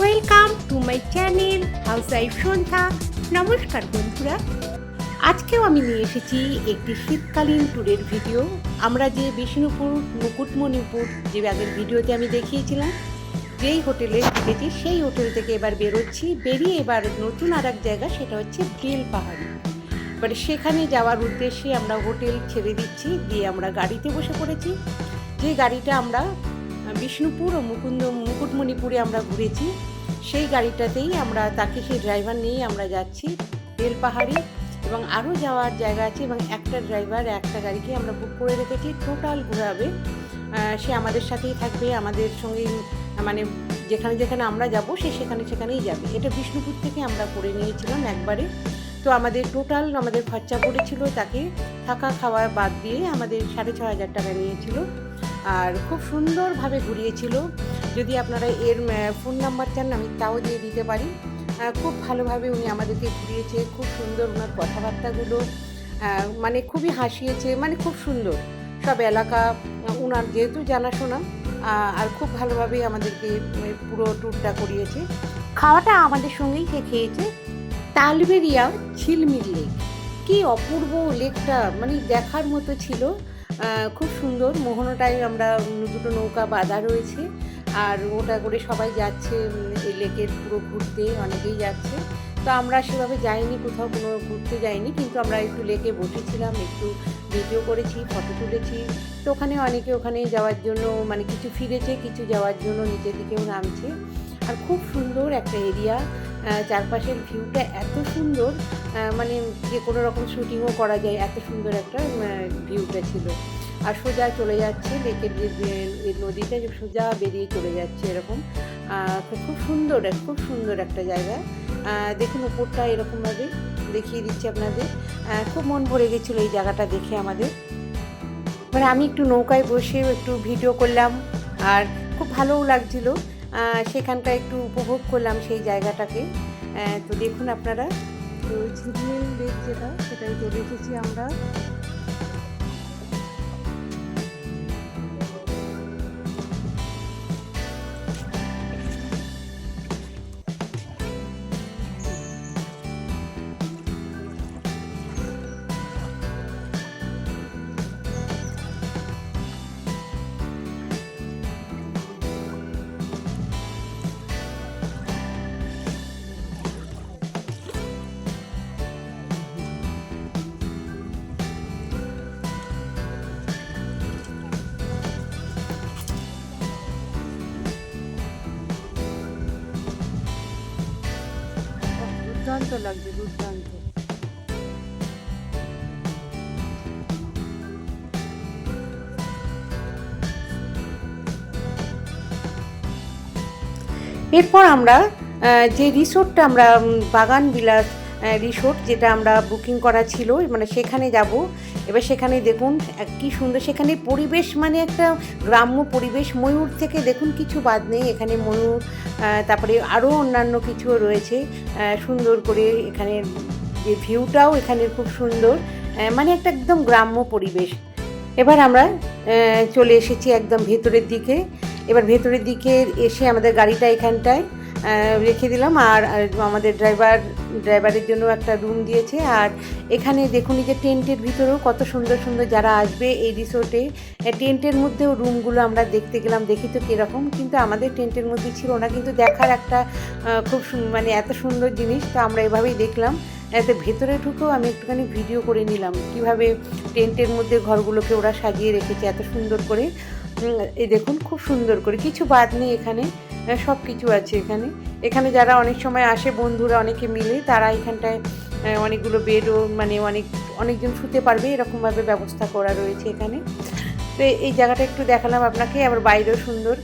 Welcome to my channel housewife Sandhya নমস্কার বন্ধুরা। আজকেও আমি নিয়ে এসেছি একটি শীতকালীন ট্যুরের ভিডিও আমরা যে বিষ্ণুপুর, মুকুটমণিপুর যে আগের ভিডিওতে আমি দেখিয়েছিলাম, যেই হোটেলে থেকেছি সেই হোটেল থেকে এবার বেরোচ্ছি। বেরিয়ে এবার নতুন আর এক জায়গা, সেটা হচ্ছে বেল পাহাড়ি। এবার সেখানে যাওয়ার উদ্দেশ্যে আমরা হোটেল ছেড়ে দিচ্ছি, দিয়ে আমরা গাড়িতে বসে পড়েছি। যে গাড়িটা আমরা বিষ্ণুপুর ও মুকুন্দ মুকুটমণিপুরে আমরা ঘুরেছি। সেই গাড়িটাতেই আমরা, তাকে সেই ড্রাইভার নিয়েই আমরা যাচ্ছি বেল পাহাড়ি এবং আরও যাওয়ার জায়গা আছে এবং একটা ড্রাইভার একটা গাড়িকে আমরা বুক করে রেখেছি। টোটাল ঘোরাবে সে আমাদের সাথেই থাকবে, আমাদের সঙ্গে মানে যেখানে যেখানে আমরা যাব, সে সেখানে সেখানেই যাবে। এটা বিষ্ণুপুর থেকে আমরা করে নিয়েছিলাম একবারে। তো আমাদের টোটাল আমাদের খরচা পড়েছিল তাকে থাকা খাওয়া বাদ দিয়ে আমাদের সাড়ে ছ হাজার টাকা নিয়েছিল। আর খুব সুন্দরভাবে ঘুরিয়েছিল। যদি আপনারা এর ফোন নাম্বার চান, আমি তাও দিয়ে দিতে পারি। খুব ভালোভাবে উনি আমাদেরকে ঘুরিয়েছে, খুব সুন্দর ওনার কথাবার্তাগুলো মানে খুবই হাসিয়েছে মানে খুব সুন্দর। সব এলাকা ওনার যেহেতু জানাশোনা আর খুব ভালোভাবেই আমাদেরকে পুরো ট্যুরটা করিয়েছে। খাওয়াটা আমাদের সঙ্গেই সে খেয়েছে। তালবেরিয়া ঝিলমিল লেক। কী অপূর্ব লেকটা মানে দেখার মতো ছিল। খুব সুন্দর। মোহনাটায় আমরা দুটো নৌকা বাঁধা রয়েছে। আর ওটা করে সবাই যাচ্ছে লেকের পুরো ঘুরতে, অনেকেই যাচ্ছে। তো আমরা সেভাবে যাইনি কোথাও, কোনো ঘুরতে যাইনি, কিন্তু আমরা একটু লেকে বসেছিলাম, একটু ভিডিও করেছি, ফটো তুলেছি। তো ওখানে অনেকে ওখানে যাওয়ার জন্য মানে কিছু ফিরেছে, কিছু যাওয়ার জন্য নিচের দিকেও নামছে। আর খুব সুন্দর একটা এরিয়া। চারপাশের ভিউটা এত সুন্দর মানে যে কোনো রকম শুটিংও করা যায়, এত সুন্দর একটা ভিউটা ছিল। আর সোজা চলে যাচ্ছে লেকের যে নদীটা সোজা বেরিয়ে চলে যাচ্ছে এরকম। খুব সুন্দর খুব সুন্দর একটা জায়গা। দেখুন উপরটা এরকমভাবে দেখিয়ে দিচ্ছি আপনাদের। খুব মন ভরে গেছিল এই জায়গাটা দেখে আমাদের। মানে আমি একটু নৌকায় বসে একটু ভিডিও করলাম, আর খুব ভালোও লাগছিল। সেখানটা একটু উপভোগ করলাম সেই জায়গাটাকে। তো দেখুন আপনারা। তো ঝিলমিল যেটা সেটাই তো দেখেছি আমরা। দুর্দান্ত লাগছে দুর্দান্ত এরপর আমরা যে রিসোর্টটা আমরা বাগান বিলাস রিসোর্ট যেটা আমরা বুকিং করা ছিল মানে সেখানে যাব। এবার সেখানে দেখুন কি সুন্দর, সেখানে পরিবেশ মানে একটা গ্রাম্য পরিবেশ। ময়ূর থেকে দেখুন কিছু বাদ নেই, এখানে ময়ূর তারপরে আরও অন্যান্য কিছু রয়েছে সুন্দর করে এখানে যে ভিউটাও এখানে খুব সুন্দর মানে একটা একদম গ্রাম্য পরিবেশ। এবার আমরা চলে এসেছি একদম ভেতরের দিকে। এবার ভেতরের দিকে এসে আমাদের গাড়িটা এখানটায় রেখে দিলাম। আর আমাদের ড্রাইভার, ড্রাইভারের জন্য একটা রুম দিয়েছে। আর এখানে দেখুন যে টেন্টের ভিতরেও কত সুন্দর সুন্দর যারা আসবে এই রিসোর্টে টেন্টের মধ্যেও রুমগুলো আমরা দেখতে গেলাম, দেখি তো কীরকম। কিন্তু আমাদের টেন্টের মধ্যে ছিল না, কিন্তু দেখার একটা খুব মানে এত সুন্দর জিনিস, তো আমরা এভাবেই দেখলাম। এতে ভেতরে ঢুকেও আমি একটুখানি ভিডিও করে নিলাম, কীভাবে টেন্টের মধ্যে ঘরগুলোকে ওরা সাজিয়ে রেখেছে এত সুন্দর করে। এই দেখুন, খুব সুন্দর করে। কিছু বাদ নেই এখানে। সব কিছু আছে এখানে। এখানে যারা অনেক সময় আসে, বন্ধুরা অনেকে মিলে, তারা এখানটায় অনেকগুলো বেডও মানে অনেক, অনেকজন শুতে পারবে, এরকমভাবে ব্যবস্থা করা রয়েছে এখানে। তো এই জায়গাটা একটু দেখালাম আপনাকে, আবার বাইরেও সুন্দর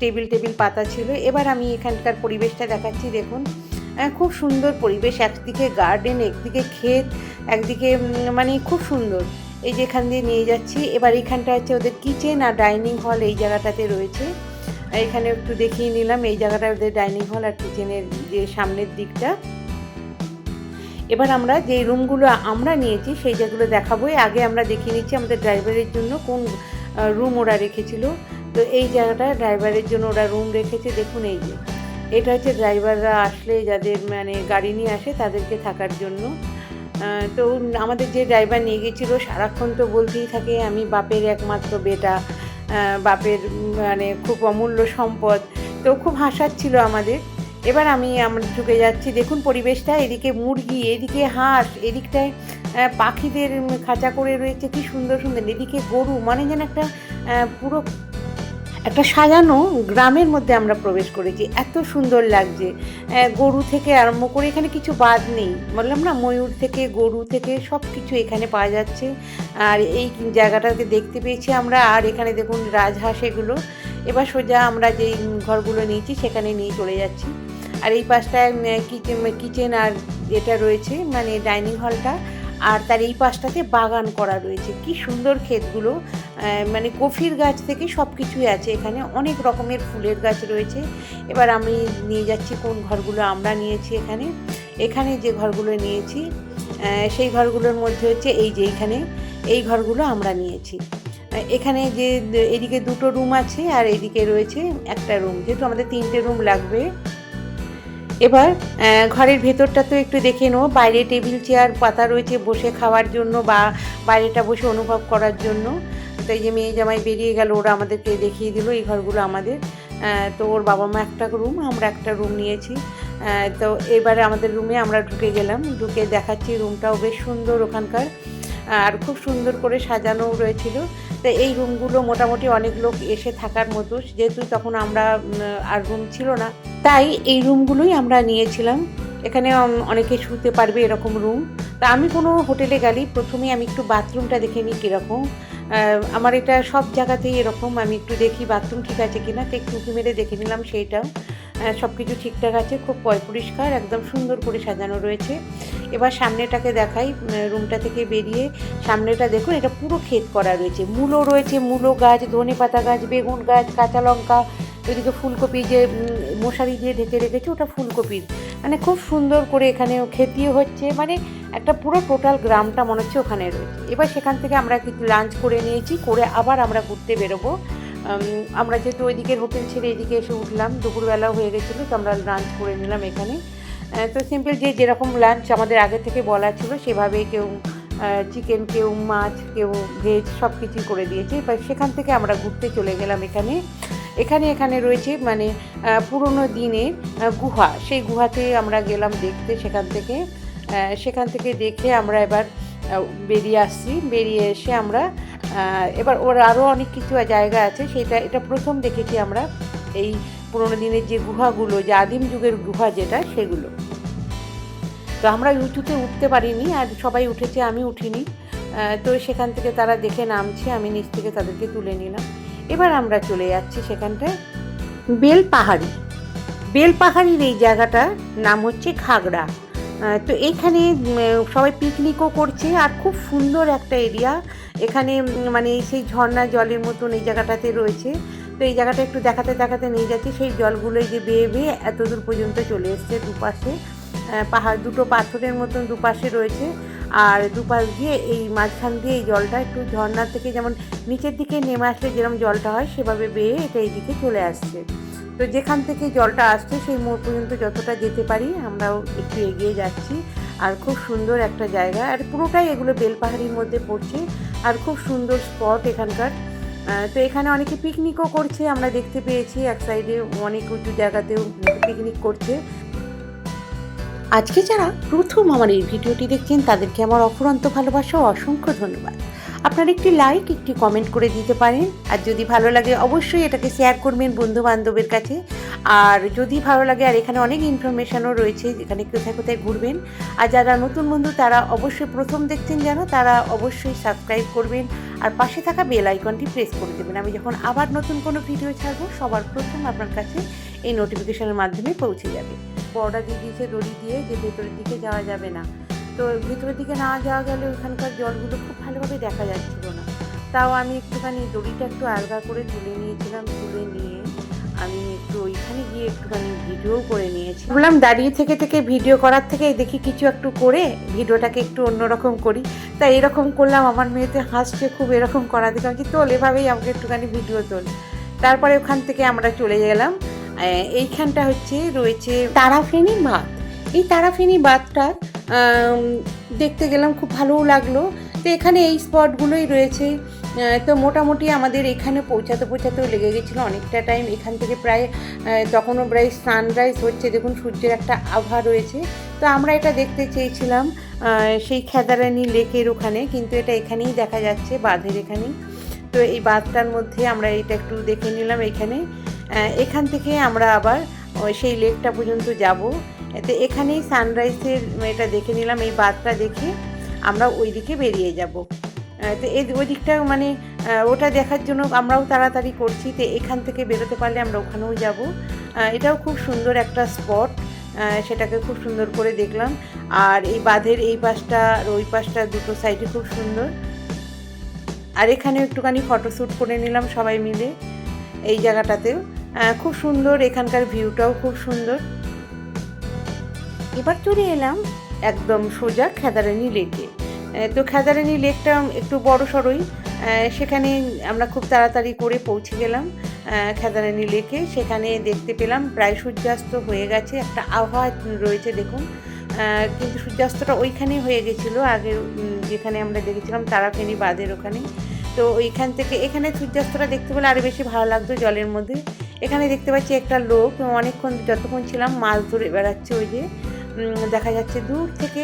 টেবিল টেবিল পাতা ছিল। এবার আমি এখানকার পরিবেশটা দেখাচ্ছি, দেখুন। খুব সুন্দর পরিবেশ, একদিকে গার্ডেন একদিকে ক্ষেত, একদিকে মানে খুব সুন্দর। এই যে এখান দিয়ে নিয়ে যাচ্ছি, এবার এখানটা হচ্ছে ওদের কিচেন আর ডাইনিং হল এই জায়গাটাতে রয়েছে। এখানে একটু দেখিয়ে নিলাম, এই জায়গাটা ওদের ডাইনিং হল আর কিচেনের যে সামনের দিকটা। এবার আমরা যে রুমগুলো আমরা নিয়েছি, সেই যেগুলো দেখাবো। এর আগে আমরা দেখিয়ে নিচ্ছি আমাদের ড্রাইভারের জন্য কোন রুম ওরা রেখেছিল। তো এই জায়গাটা ড্রাইভারের জন্য ওরা রুম রেখেছে। দেখুন এই যে, এটা হচ্ছে ড্রাইভাররা আসলে যাদের মানে গাড়ি নিয়ে আসে, তাদেরকে থাকার জন্য। তো আমাদের যে ড্রাইভার নিয়ে গেছিল, সারাক্ষণ তো বলতেই থাকে, আমি বাপের একমাত্র বেটা। বাপের মানে খুব অমূল্য সম্পদ। তো খুব হাসাচ্ছিল আমাদের। এবার আমি আমার ঢুকে যাচ্ছি। দেখুন পরিবেশটা, এদিকে মুরগি, এদিকে হাঁস, এদিকটায় পাখিদের খাঁচা করে রয়েছে। কি সুন্দর সুন্দর। এদিকে গরু মানে যেন একটা পুরো একটা সাজানো গ্রামের মধ্যে আমরা প্রবেশ করেছি। এত সুন্দর লাগছে। গরু থেকে আরম্ভ করে এখানে কিছু বাদ নেই। বললাম না, ময়ূর থেকে, গরু থেকে সব কিছু এখানে পাওয়া যাচ্ছে। আর এই জায়গাটাকে দেখতে পেয়েছি আমরা। আর এখানে দেখুন রাজহাঁস এগুলো। এবার সোজা আমরা যেই ঘরগুলো নিয়েছি সেখানে নিয়ে চলে যাচ্ছি। আর এই পাশটায় কিচেন আর এটা রয়েছে মানে ডাইনিং হলটা আর তার এই পাশটাতে বাগান করা রয়েছে। কি সুন্দর ক্ষেতগুলো। মানে কফির গাছ থেকে সব কিছুই আছে। এখানে অনেক রকমের ফুলের গাছ রয়েছে। এবার আমি নিয়ে যাচ্ছি কোন ঘরগুলো আমরা নিয়েছি এখানে। এখানে যে ঘরগুলো নিয়েছি সেই ঘরগুলোর মধ্যে হচ্ছে এই যে এইখানে এই ঘরগুলো আমরা নিয়েছি। এখানে যে এদিকে দুটো রুম আছে আর এদিকে রয়েছে একটা রুম। যেহেতু আমাদের তিনটে রুম লাগবে এবার ঘরের ভেতরটা তো একটু দেখে নেব। বাইরে টেবিল, চেয়ার, পাতা রয়েছে বসে খাওয়ার জন্য বা বাইরেটা বসে অনুভব করার জন্য। তো এই যে মেয়ে জামাই বেরিয়ে গেল, ওরা আমাদেরকে দেখিয়ে দিল, এই ঘরগুলো আমাদের। তো ওর বাবা মা একটা রুম, আমরা একটা রুম নিয়েছি। তো এবারে আমাদের রুমে আমরা ঢুকে গেলাম। ঢুকে দেখাচ্ছি রুমটাও বেশ সুন্দর ওখানকার। আর খুব সুন্দর করে সাজানোও রয়েছিল। তো এই রুমগুলো মোটামুটি অনেক লোক এসে থাকার মতো। যেহেতু তখন আমরা আর রুম ছিল না তাই এই রুমগুলোই আমরা নিয়েছিলাম। এখানে অনেকে শুতে পারবে এরকম রুম তা আমি কোনো হোটেলে গেলেই প্রথমে আমি একটু বাথরুমটা দেখে নিই কীরকম। আমার এটা সব জায়গাতেই এরকম। আমি একটু দেখি বাথরুম ঠিক আছে কিনা। তো একটু উঁকি মেরে দেখে নিলাম সেইটাও। সব কিছু ঠিকঠাক আছে। খুব পরিষ্কার, একদম সুন্দর করে সাজানো রয়েছে। এবার সামনেটাকে দেখাই রুমটা থেকে বেরিয়ে সামনেটা দেখুন, এটা পুরো ক্ষেত করা রয়েছে। মূলো রয়েছে, মূলো গাছ ধনে পাতা গাছ, বেগুন গাছ, কাঁচা লঙ্কা এদিকে ফুলকপি যে মশারি দিয়ে ঢেকে রেখেছে, ওটা ফুলকপির। মানে খুব সুন্দর করে এখানে খেতিও হচ্ছে। মানে একটা পুরো টোটাল গ্রামটা মনে হচ্ছে ওখানে রয়েছে। এবার সেখান থেকে আমরা কিছু লাঞ্চ করে নিয়েছি, করে আবার আমরা ঘুরতে বেরোবো। আমরা যেহেতু ওইদিকের হোটেল ছেড়ে এদিকে এসে উঠলাম, দুপুরবেলা হয়ে গেছিল, তো আমরা লাঞ্চ করে নিলাম এখানে। তো সিম্পল যে যেরকম লাঞ্চ আমাদের আগে থেকে বলা ছিল, সেভাবে কেউ চিকেন কেউ মাছ, কেউ ভেজ সব কিছুই করে দিয়েছে। এবার সেখান থেকে আমরা ঘুরতে চলে গেলাম এখানে। এখানে এখানে রয়েছে মানে পুরনো দিনের গুহা। সেই গুহাতে আমরা গেলাম দেখতে সেখান থেকে। সেখান থেকে দেখে আমরা এবার বেরিয়ে আসছি। বেরিয়ে এসে আমরা এবার ওর আরও অনেক কিছু জায়গা আছে। সেটা, এটা প্রথম দেখেছি আমরা, এই পুরোনো দিনের যে গুহাগুলো, যে আদিম যুগের গুহা যেটা, সেগুলো। তো আমরা উঁচুতে উঠতে পারিনি, আর সবাই উঠেছে, আমি উঠিনি। তো সেখান থেকে তারা দেখে নামছে, আমি নিচ থেকে তাদেরকে তুলে নিলাম। এবার আমরা চলে যাচ্ছি সেখানটায়। বেল পাহাড়ি বেল পাহাড়ির এই জায়গাটার নাম হচ্ছে ঘাগড়া। তো এইখানে উম, সবাই পিকনিকও করছে আর খুব সুন্দর একটা এরিয়া এখানে মানে সেই ঝর্ণা জলের মতন এই জায়গাটাতে রয়েছে। তো এই জায়গাটা একটু দেখাতে দেখাতে নিয়ে যাচ্ছি। সেই জলগুলোই যে বেয়ে বেয়ে এত দূর পর্যন্ত চলে এসছে দুপাশে। পাহাড় দুটো পাথরের মতন দুপাশে রয়েছে। আর দুপাশ দিয়ে এই মাঝখান দিয়ে এই জলটা একটু ঝর্ণা থেকে যেমন নিচের দিকে নেমে আসলে যেরকম জলটা হয়, সেভাবে বেয়ে এটা এইদিকে চলে আসছে। তো যেখান থেকে জলটা আসছে সেই মোড় পর্যন্ত যতটা যেতে পারি আমরাও একটু এগিয়ে যাচ্ছি। আর খুব সুন্দর একটা জায়গা। আর পুরোটাই এগুলো বেলপাহাড়ির মধ্যে পড়ছে। আর খুব সুন্দর স্পট এখানকার। তো এখানে অনেকে পিকনিকও করছে, আমরা দেখতে পেয়েছি। এক সাইডে অনেক উঁচু জায়গাতেও পিকনিক করছে। আজকে যারা প্রথম আমার এই ভিডিওটি দেখছেন, তাদেরকে আমার অফুরন্ত ভালোবাসা অসংখ্য ধন্যবাদ। আপনারা একটি লাইক একটি কমেন্ট করে দিতে পারেন। আর যদি ভালো লাগে, অবশ্যই এটাকে শেয়ার করবেন বন্ধু বান্ধবের কাছে। আর যদি ভালো লাগে, আর এখানে অনেক ইনফরমেশনও রয়েছে, যেখানে কোথায় কোথায় ঘুরবেন। আর যারা নতুন বন্ধু, তারা অবশ্যই প্রথম দেখছেন যেন, তারা অবশ্যই সাবস্ক্রাইব করবেন। আর পাশে থাকা বেল আইকনটি প্রেস করে দেবেন। আমি যখন আবার নতুন কোনো ভিডিও ছাড়বো, সবার প্রথম আপনার কাছে এই নোটিফিকেশনের মাধ্যমে পৌঁছে যাবে। বর্ডার দিয়ে দিয়েছে দড়ি দিয়ে যে ভেতরের দিকে যাওয়া যাবে না। তো ভেতরের দিকে না যাওয়া গেলে ওখানকার জলগুলো খুব ভালোভাবে দেখা যাচ্ছিল না। তাও আমি একটুখানি দড়িটা একটু আলগা করে তুলে নিয়েছিলাম, তুলে নিয়ে আমি একটু ওইখানে গিয়ে একটুখানি ভিডিও করে নিয়েছি। বললাম দাঁড়িয়ে থেকে থেকে ভিডিও করার থেকে দেখি কিছু একটু করে ভিডিওটাকে একটু অন্যরকম করি। তা এরকম করলাম, আমার মেয়েতে হাসছে, খুব এরকম করা দেখে আমি তোল, এভাবেই আমাকে একটুখানি ভিডিও তোল। তারপরে ওখান থেকে আমরা চলে গেলাম। এইখানটা হচ্ছে রয়েছে তারাফেনি বাঁধ। এই তারাফেনি বাঁধটা দেখতে গেলাম খুব ভালোও লাগল। তো এখানে এই স্পটগুলোই রয়েছে। তো মোটামুটি আমাদের এখানে পৌঁছাতে পৌঁছাতেও লেগে গেছিল অনেকটা টাইম। এখান থেকে প্রায় তখনও প্রায় সানরাইজ হচ্ছে। দেখুন, সূর্যের একটা আভা রয়েছে। তো আমরা এটা দেখতে চেয়েছিলাম সেই খেদারানি লেকের ওখানে, কিন্তু এটা এখানেই দেখা যাচ্ছে, বাঁধের এখানেই। তো এই বাঁধটার মধ্যে আমরা এটা একটু দেখে নিলাম এখানে। এখান থেকে আমরা আবার সেই লেকটা পর্যন্ত যাব। তো এখানেই সানরাইজের এটা দেখে নিলাম, এই বাঁধটা দেখে আমরা ওই দিকে বেরিয়ে যাব। তো এই ওই দিকটা মানে ওটা দেখার জন্য আমরাও তাড়াতাড়ি করছি, তো এখান থেকে বেরোতে পারলে আমরা ওখানেও যাব। এটাও খুব সুন্দর একটা স্পট সেটাকে খুব সুন্দর করে দেখলাম। আর এই বাঁধের এই পাশটা আর ওই পাশটা দুটো সাইডে খুব সুন্দর। আর এখানে একটুখানি ফটোশ্যুট করে নিলাম সবাই মিলে, এই জায়গাটাতেও। খুব সুন্দর, এখানকার ভিউটাও খুব সুন্দর। এবার চলে এলাম একদম সোজা খেদারানি লেকে। তো খেদারানি লেকটা একটু বড় সড়োই সেখানে আমরা খুব তাড়াতাড়ি করে পৌঁছে গেলাম খেদারানি লেকে। সেখানে দেখতে পেলাম প্রায় সূর্যাস্ত হয়ে গেছে, একটা আবহাওয়া রয়েছে দেখুন। কিন্তু সূর্যাস্তটা ওইখানেই হয়ে গেছিল, আগে যেখানে আমরা দেখেছিলাম তারাফেনি বাঁধের ওখানে। তো ওইখান থেকে, এখানে সূর্যাস্তটা দেখতে পেলে আরও বেশি ভালো লাগতো জলের মধ্যে। এখানে দেখতে পাচ্ছি একটা লোক অনেকক্ষণ যতক্ষণ ছিলাম মাছ ধরে বেড়াচ্ছে ওই যে দেখা যাচ্ছে দূর থেকে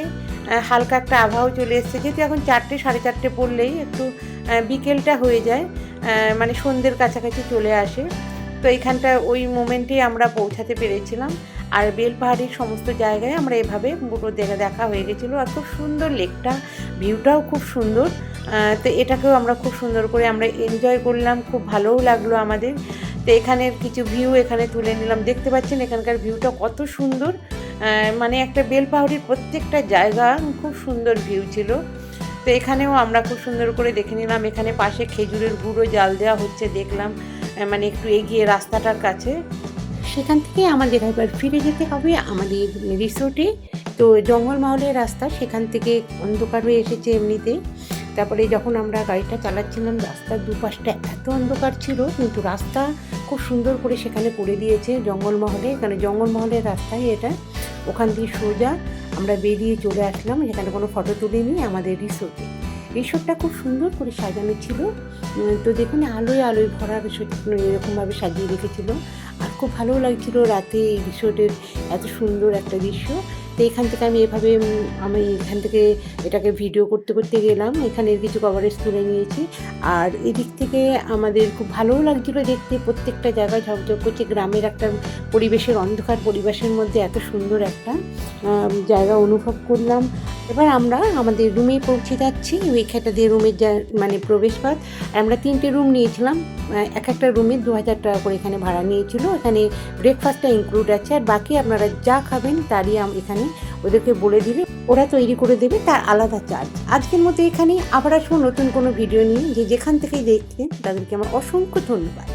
হালকা একটা আবহাওয়া চলে এসছে। যেহেতু এখন চারটে, সাড়ে চারটে পড়লেই একটু বিকেলটা হয়ে যায় মানে সন্ধ্যের কাছাকাছি চলে আসে। তো এইখানটা ওই মোমেন্টেই আমরা পৌঁছাতে পেরেছিলাম। আর বেলপাহাড়ির সমস্ত জায়গায় আমরা এভাবে পুরো দেখা দেখা হয়ে গেছিল। আর খুব সুন্দর লেকটা, ভিউটাও খুব সুন্দর। তো এটাকেও আমরা খুব সুন্দর করে আমরা এনজয় করলাম। খুব ভালোও লাগল আমাদের। তো এখানের কিছু ভিউ এখানে তুলে নিলাম। দেখতে পাচ্ছেন এখানকার ভিউটা কত সুন্দর। মানে একটা বেলপাহাড়ির প্রত্যেকটা জায়গা খুব সুন্দর ভিউ ছিল। তো এখানেও আমরা খুব সুন্দর করে দেখে নিলাম। এখানে পাশে খেজুরের গুঁড়ো জাল দেওয়া হচ্ছে, দেখলাম। মানে একটু এগিয়ে রাস্তাটার কাছে। সেখান থেকে আমাদের এবার ফিরে যেতে হবে আমাদের রিসোর্টে তো জঙ্গলমহলের রাস্তা সেখান থেকে অন্ধকার হয়ে এসেছে এমনিতে। তারপরে যখন আমরা গাড়িটা চালাচ্ছিলাম, রাস্তার দুপাশটা এত অন্ধকার ছিল, কিন্তু রাস্তা খুব সুন্দর করে সেখানে করে দিয়েছে জঙ্গলমহলে। এখানে জঙ্গলমহলের রাস্তায় এটা, ওখান দিয়ে সোজা আমরা বেরিয়ে চলে আসলাম। যেখানে কোনো ফটো তুলিনি, আমাদের রিসোর্টে রিসোর্টটা খুব সুন্দর করে সাজানো ছিল। তো দেখুন, আলোয় আলোয় ভরা রিসোর্ট এরকমভাবে সাজিয়ে রেখেছিল। আর খুব ভালো লাগছিল রাতে এই রিসোর্টের এত সুন্দর একটা দৃশ্য। তো এখান থেকে আমি এভাবে আমি এখান থেকে এটাকে ভিডিও করতে করতে গেলাম। এখানের কিছু কভারেজ তুলে নিয়েছি। আর এদিক থেকে আমাদের খুব ভালোও লাগছিল দেখতে। প্রত্যেকটা জায়গায় ঝকঝক করছে। গ্রামের একটা পরিবেশের অন্ধকার পরিবেশের মধ্যে এত সুন্দর একটা জায়গা অনুভব করলাম। এবার আমরা আমাদের রুমে পৌঁছে যাচ্ছি। ওই খেটা দিয়ে রুমের যা মানে প্রবেশপথ। আমরা তিনটে রুম নিয়েছিলাম। এক একটা রুমে দু হাজার টাকা করে এখানে ভাড়া নিয়েছিল। এখানে ব্রেকফাস্টটা ইনক্লুড আছে। আর বাকি আপনারা যা খাবেন তারই এখানে ওদেরকে বলে দিলে ওরা তৈরি করে দেবে তার আলাদা চার্জ আজকের মতো এখানে আবার আসব নতুন কোনো ভিডিও নিয়ে। যে যেখান থেকেই দেখছেন, তাদেরকে আমার অসংখ্য ধন্যবাদ।